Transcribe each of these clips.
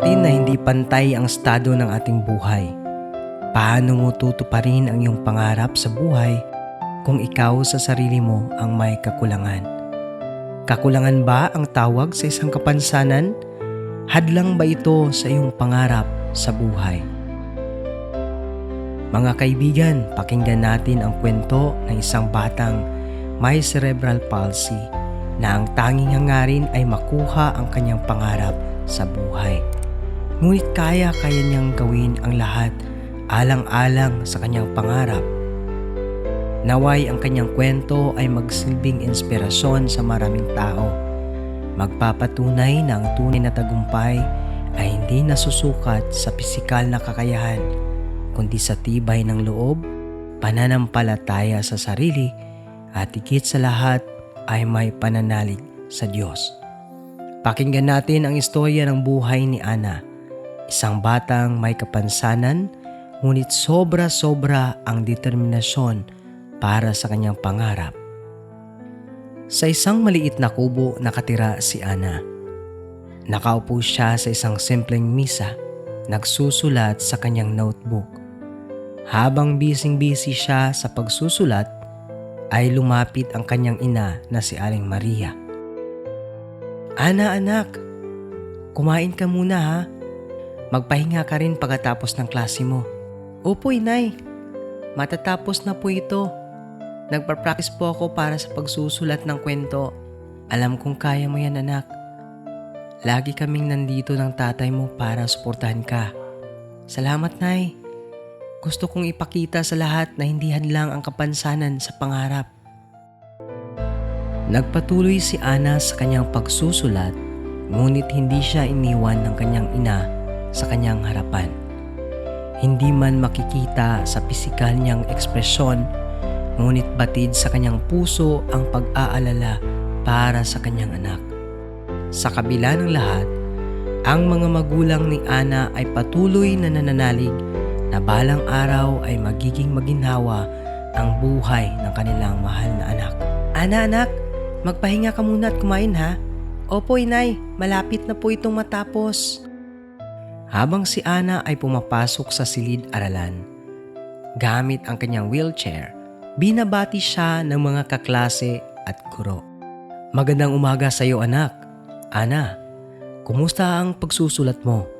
natin na hindi pantay ang estado ng ating buhay. Paano mo tutuparin ang iyong pangarap sa buhay kung ikaw sa sarili mo ang may kakulangan? Kakulangan ba ang tawag sa isang kapansanan? Hadlang ba ito sa iyong pangarap sa buhay? Mga kaibigan, pakinggan natin ang kwento ng isang batang may cerebral palsy na ang tanging hangarin ay makuha ang kanyang pangarap sa buhay. Ngunit kaya-kaya niyang gawin ang lahat alang-alang sa kanyang pangarap. Naway ang kanyang kwento ay magsilbing inspirasyon sa maraming tao. Magpapatunay na ang tunay na tagumpay ay hindi nasusukat sa pisikal na kakayahan, kundi sa tibay ng loob, pananampalataya sa sarili, at higit sa lahat ay may pananalig sa Diyos. Pakinggan natin ang istorya ng buhay ni Ana, isang batang may kapansanan ngunit sobra-sobra ang determinasyon para sa kanyang pangarap. Sa isang maliit na kubo nakatira si Ana. Nakaupo siya sa isang simpleng misa, nagsusulat sa kanyang notebook. Habang bising-busy siya sa pagsusulat, ay lumapit ang kanyang ina na si Aling Maria. Ana anak, kumain ka muna ha. Magpahinga ka rin pagkatapos ng klase mo. Opo inay, matatapos na po ito. Nagpa-practice po ako para sa pagsusulat ng kwento. Alam kong kaya mo yan anak. Lagi kaming nandito ng tatay mo para suportahan ka. Salamat nay. Gusto kong ipakita sa lahat na hindi hadlang ang kapansanan sa pangarap. Nagpatuloy si Ana sa kanyang pagsusulat, ngunit hindi siya iniwan ng kanyang ina sa kanyang harapan. Hindi man makikita sa pisikal niyang ekspresyon, ngunit batid sa kanyang puso ang pag-aalala para sa kanyang anak. Sa kabila ng lahat, ang mga magulang ni Ana ay patuloy na nananalig na balang araw ay magiging maginhawa ang buhay ng kanilang mahal na anak. Ana anak, magpahinga ka muna at kumain ha. Opo inay, malapit na po itong matapos. Habang si Ana ay pumapasok sa silid-aralan, gamit ang kanyang wheelchair, binabati siya ng mga kaklase at guro. Magandang umaga sa iyo anak. Ana, kumusta ang pagsusulat mo?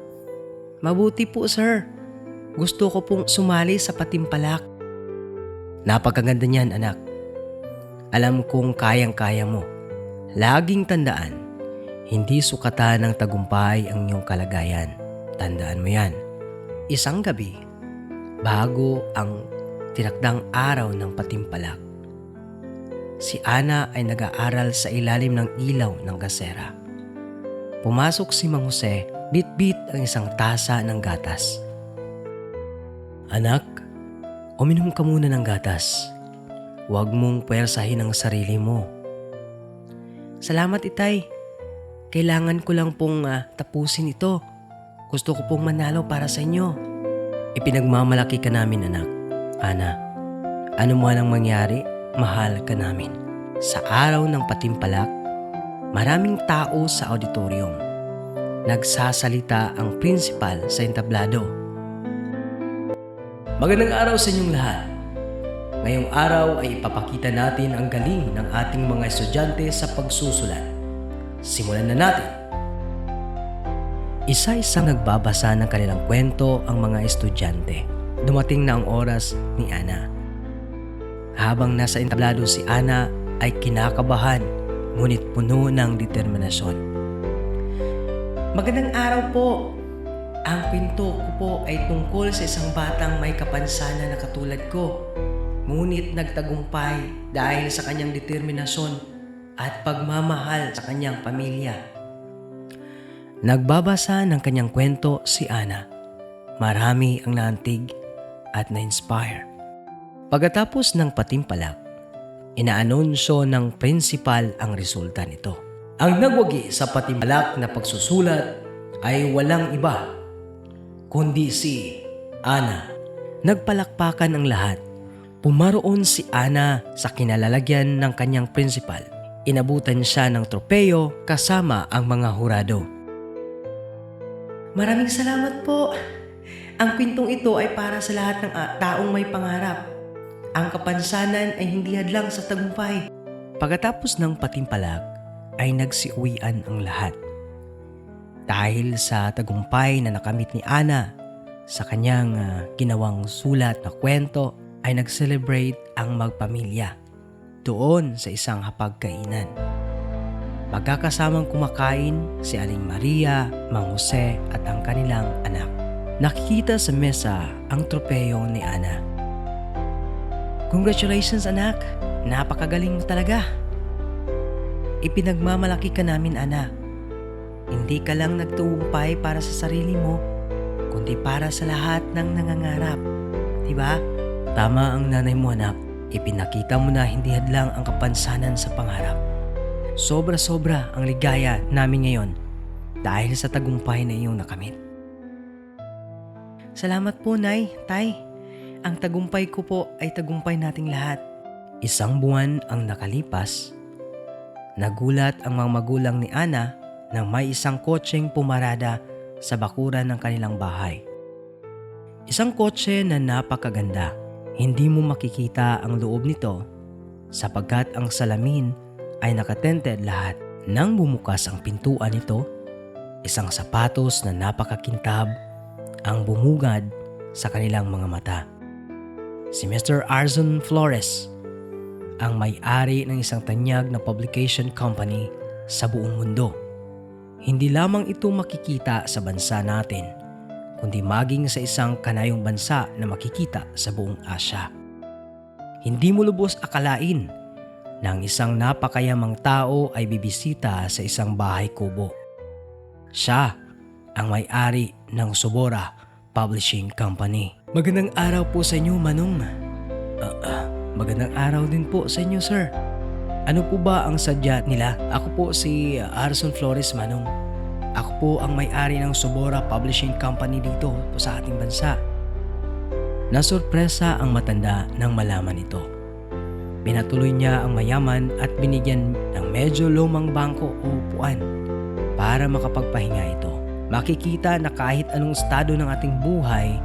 Mabuti po sir. Gusto ko pong sumali sa patimpalak. Napakaganda niyan anak. Alam kong kayang-kaya mo. Laging tandaan, hindi sukatan ng tagumpay ang iyong kalagayan. Tandaan mo yan. Isang gabi, bago ang tinakdang araw ng patimpalak, si Ana ay nag-aaral sa ilalim ng ilaw ng gasera. Pumasok si Mang Jose, bit-bit ang isang tasa ng gatas. Anak, uminom ka muna ng gatas. Huwag mong puwersahin ang sarili mo. Salamat itay. Kailangan ko lang pong ah, tapusin ito. Gusto ko pong manalo para sa inyo. Ipinagmamalaki ka namin anak. Ana, ano man ang mangyari, mahal ka namin. Sa araw ng patimpalak, maraming tao sa auditorium. Nagsasalita ang principal sa entablado. Magandang araw sa inyong lahat. Ngayong araw ay ipapakita natin ang galing ng ating mga estudyante sa pagsusulat. Simulan na natin. Isa-isang nagbabasa ng kanilang kwento ang mga estudyante. Dumating na ang oras ni Ana. Habang nasa entablado si Ana ay kinakabahan ngunit puno ng determinasyon. Magandang araw po. Ang pinto ko po ay tungkol sa isang batang may kapansanan na katulad ko. Ngunit nagtagumpay dahil sa kanyang determinasyon at pagmamahal sa kanyang pamilya. Nagbabasa ng kanyang kwento si Ana. Marami ang naantig at na-inspire. Pagkatapos ng patimpalak, inaanunsyo ng principal ang resulta nito. Ang nagwagi sa patimpalak na pagsusulat ay walang iba kundi si Ana. Nagpalakpakan ang lahat. Pumaroon si Ana sa kinalalagyan ng kanyang principal. Inabutan siya ng tropeyo kasama ang mga hurado. Maraming salamat po. Ang kwentong ito ay para sa lahat ng ah, taong may pangarap. Ang kapansanan ay hindi hadlang sa tagumpay. Pagkatapos ng patimpalag, ay nagsiuwian ang lahat. Dahil sa tagumpay na nakamit ni Ana sa kanyang ah, ginawang sulat na kwento ay nag-celebrate ang magpamilya doon sa isang hapagkainan. Magkakasamang kumakain si Aling Maria, Mang Jose at ang kanilang anak. Nakikita sa mesa ang tropeyo ni Ana. Congratulations anak! Napakagaling mo talaga! Ipinagmamalaki ka namin, Ana. Hindi ka lang nagtuumpay para sa sarili mo, kundi para sa lahat ng nangangarap. Diba? Tama ang nanay mo, anak. Ipinakita mo na hindi hadlang ang kapansanan sa pangarap. Sobra-sobra ang ligaya namin ngayon dahil sa tagumpay na iyong nakamit. Salamat po, Nay, Tay. Ang tagumpay ko po ay tagumpay nating lahat. Isang buwan ang nakalipas Nagulat ang mga magulang ni Ana nang may isang kotseng pumarada sa bakuran ng kanilang bahay. Isang kotse na napakaganda. Hindi mo makikita ang loob nito sapagkat ang salamin ay nakatented lahat. Nang bumukas ang pintuan nito, isang sapatos na napakakintab ang bumugad sa kanilang mga mata. Si Mr. Arzon Flores ang may-ari ng isang tanyag na publication company sa buong mundo. Hindi lamang ito makikita sa bansa natin, kundi maging sa isang kanayong bansa na makikita sa buong Asya. Hindi mo lubos akalain na ang isang napakayamang tao ay bibisita sa isang bahay kubo. Siya ang may-ari ng Sobora Publishing Company. Magandang araw po sa inyo, Manong. Ah, ah, Magandang araw din po sa inyo, sir. Ano po ba ang sadya nila? Ako po si Arson Flores Manong. Ako po ang may-ari ng Sobora Publishing Company dito po sa ating bansa. Nasurpresa ang matanda nang malaman ito. Pinatuloy niya ang mayaman at binigyan ng medyo lumang bangko o upuan para makapagpahinga ito. Makikita na kahit anong estado ng ating buhay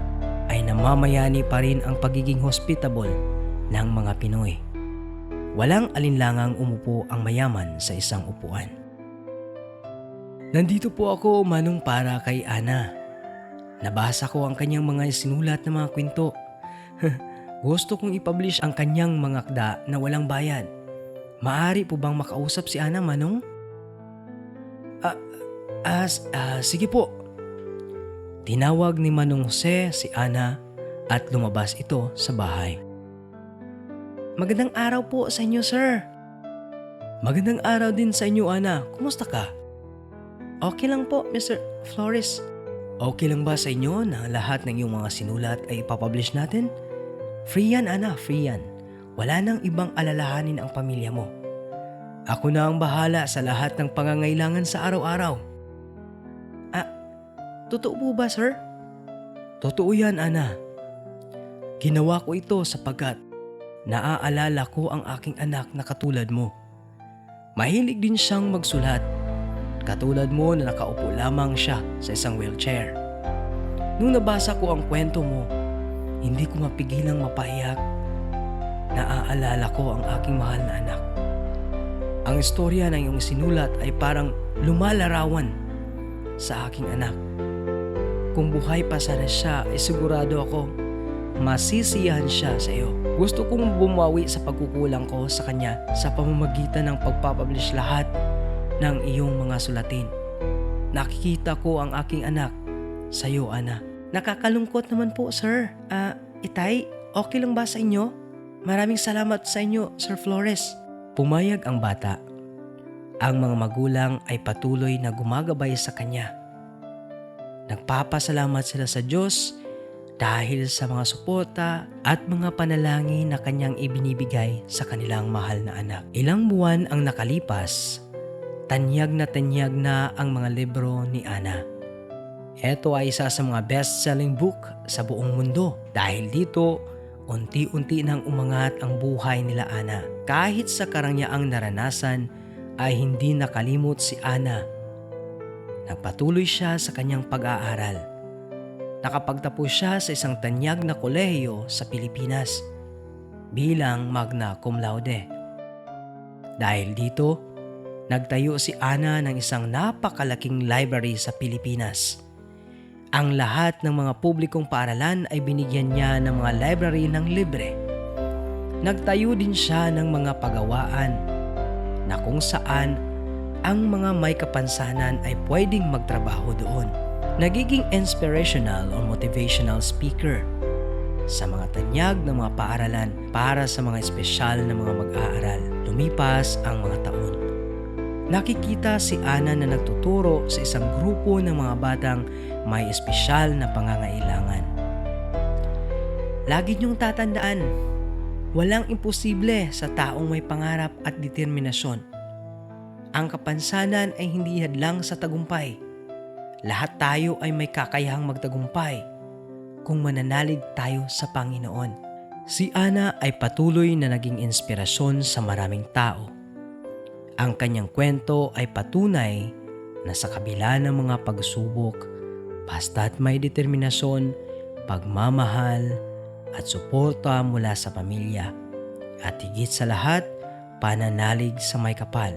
ay namamayani pa rin ang pagiging hospitable ng mga Pinoy. Walang alinlangang umupo ang mayaman sa isang upuan. Nandito po ako manong para kay Ana. Nabasa ko ang kanyang mga sinulat na mga kwento. Gusto kong ipublish ang kanyang mga akda na walang bayad. Maari po bang makausap si Ana, Manong? Ah, ah, ah, sige po. Tinawag ni Manong Jose si Ana at lumabas ito sa bahay. Magandang araw po sa inyo, sir. Magandang araw din sa inyo, Ana. Kumusta ka? Okay lang po, Mr. Flores. Okay lang ba sa inyo na lahat ng iyong mga sinulat ay ipapublish natin? Free yan, Ana. Free yan. Wala nang ibang alalahanin ang pamilya mo. Ako na ang bahala sa lahat ng pangangailangan sa araw-araw. Ah, totoo po ba, sir? Totoo yan, Ana. Ginawa ko ito sapagkat naaalala ko ang aking anak na katulad mo. Mahilig din siyang magsulat. Katulad mo na nakaupo lamang siya sa isang wheelchair. Nung nabasa ko ang kwento mo, hindi ko mapigilang mapahiyak. Naaalala ko ang aking mahal na anak. Ang istorya ng iyong sinulat ay parang lumalarawan sa aking anak. Kung buhay pa sana siya, ay sigurado ako masisiyahan siya sa iyo. Gusto kong bumawi sa pagkukulang ko sa kanya sa pamamagitan ng pagpapublish lahat ng iyong mga sulatin. Nakikita ko ang aking anak sa iyo, Ana. Nakakalungkot naman po, sir. Ah, itay, okay lang ba sa inyo? Maraming salamat sa inyo, Sir Flores. Pumayag ang bata. Ang mga magulang ay patuloy na gumagabay sa kanya. Nagpapasalamat sila sa Diyos dahil sa mga suporta at mga panalangin na kanyang ibinibigay sa kanilang mahal na anak. Ilang buwan ang nakalipas, tanyag na tanyag na ang mga libro ni Ana. Ito ay isa sa mga best-selling book sa buong mundo dahil dito unti-unti nang umangat ang buhay nila Ana. Kahit sa karangyaang naranasan ay hindi nakalimot si Ana Nagpatuloy siya sa kanyang pag-aaral. Nakapagtapos siya sa isang tanyag na kolehiyo sa Pilipinas bilang magna cum laude. Dahil dito, nagtayo si Ana ng isang napakalaking library sa Pilipinas. Ang lahat ng mga publikong paaralan ay binigyan niya ng mga library ng libre. Nagtayo din siya ng mga pagawaan na kung saan ang mga may kapansanan ay pwedeng magtrabaho doon. Nagiging inspirational or motivational speaker sa mga tanyag ng mga paaralan para sa mga espesyal na mga mag-aaral. Lumipas ang mga taon. Nakikita si Ana na nagtuturo sa isang grupo ng mga batang may espesyal na pangangailangan. Lagi niyong tatandaan, walang imposible sa taong may pangarap at determinasyon. Ang kapansanan ay hindi hadlang sa tagumpay. Lahat tayo ay may kakayahang magtagumpay kung mananalig tayo sa Panginoon. Si Ana ay patuloy na naging inspirasyon sa maraming tao. Ang kanyang kwento ay patunay na sa kabila ng mga pagsubok, basta't may determinasyon, pagmamahal, at suporta mula sa pamilya, at higit sa lahat, pananalig sa may kapal,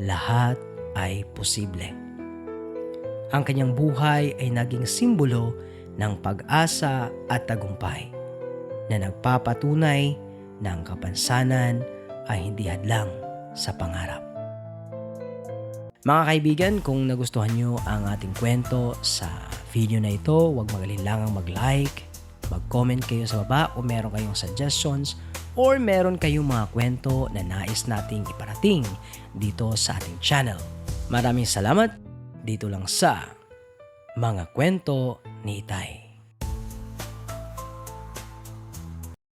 lahat ay posible. Ang kanyang buhay ay naging simbolo ng pag-asa at tagumpay na nagpapatunay na ang kapansanan ay hindi hadlang sa pangarap. Mga kaibigan, kung nagustuhan nyo ang ating kwento sa video na ito, huwag magalinlangang mag-like, mag-comment kayo sa baba kung meron kayong suggestions or meron kayong mga kwento na nais nating iparating dito sa ating channel. Maraming salamat dito lang sa mga kwento ni Itay.